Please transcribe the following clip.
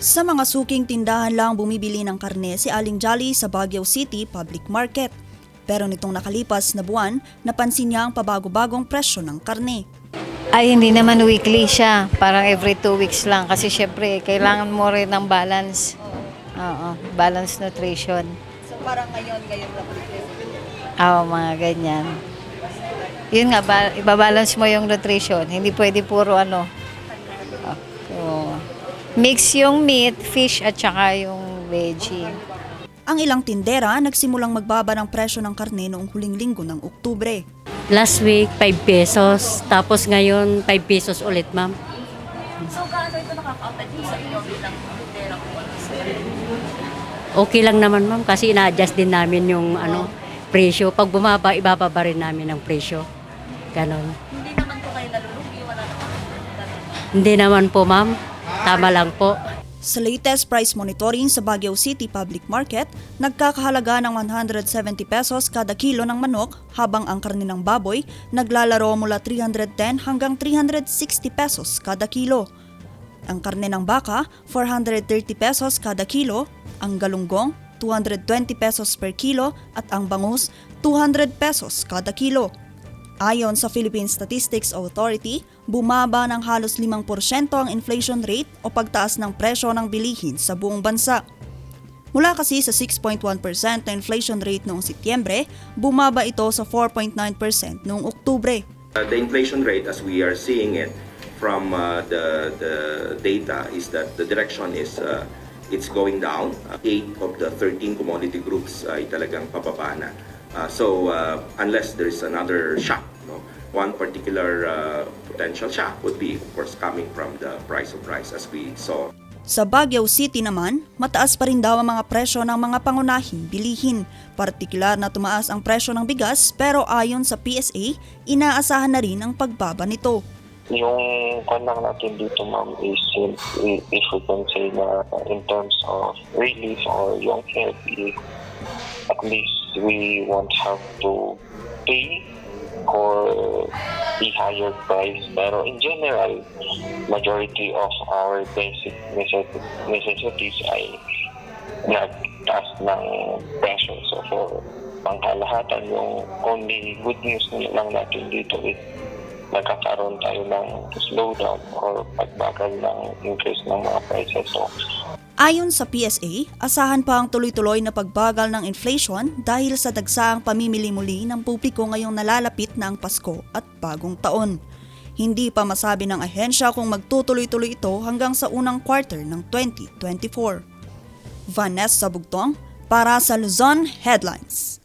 Sa mga suking tindahan lang bumibili ng karne si Aling Jolly sa Baguio City Public Market. Pero nitong nakalipas na buwan, napansin niya ang pabago-bagong presyo ng karne. Ay, hindi naman weekly siya. Parang every two weeks lang. Kasi syempre, kailangan mo rin ng balance. Oo, balance nutrition. So parang ngayon, ngayon na Oo, mga ganyan. Yun nga, ba- ibabalance mo yung nutrition. Hindi pwede puro ano. oo. Mix yung meat, fish, at saka yung veggie. Ang ilang tindera nagsimulang magbaba ng presyo ng karne noong huling linggo ng Oktubre. Last week, 5 pesos. Tapos ngayon, 5 pesos ulit, ma'am. So, gaano ito nakaka-affect sa inyo bilang tindera ko? Okay lang naman, ma'am, kasi ina-adjust din namin yung ano, presyo. Pag bumaba, ibababa rin namin ang presyo. Ganon. Hindi naman po kayo nalulugi, wala naman. Hindi naman po, ma'am. Tama lang po. Sa latest price monitoring sa Baguio City Public Market, nagkakahalaga ng 170 pesos kada kilo ng manok habang ang karne ng baboy naglalaro mula 310 hanggang 360 pesos kada kilo. Ang karne ng baka, 430 pesos kada kilo, ang galunggong, 220 pesos per kilo at ang bangus, 200 pesos kada kilo. Ayon sa Philippine Statistics Authority, bumaba ng halos 5% ang inflation rate o pagtaas ng presyo ng bilihin sa buong bansa. Mula kasi sa 6.1% na inflation rate noong Setyembre, bumaba ito sa 4.9% noong Oktubre. Uh, the inflation rate, as we are seeing it from uh, the the data, is that the direction is uh, it's going down. Eight of the 13 commodity groups ay talagang pababa na. Uh, so uh, unless there is another shock, no, one particular uh, potential shock would be, of course, coming from the price of rice, as we saw Sa Baguio City naman, mataas pa rin daw ang mga presyo ng mga pangunahing bilihin. Partikular na tumaas ang presyo ng bigas pero ayon sa PSA, inaasahan na rin ang pagbaba nito. Yung kwan lang natin dito, ma'am, is if if we can say na in terms of relief or yung help, at least we won't have to pay for the higher price. Pero in general, majority of our basic necessi- necessities ay nagtaas ng presyo. So for pangkalahatan, yung only good news lang natin dito is nagkakaroon tayo ng slowdown or pagbagal ng increase ng mga prices. So, Ayon sa PSA, asahan pa ang tuloy-tuloy na pagbagal ng inflation dahil sa dagsaang pamimili muli ng publiko ngayong nalalapit na ang Pasko at bagong taon. Hindi pa masabi ng ahensya kung magtutuloy-tuloy ito hanggang sa unang quarter ng 2024. Vanessa Bugtong para sa Luzon Headlines.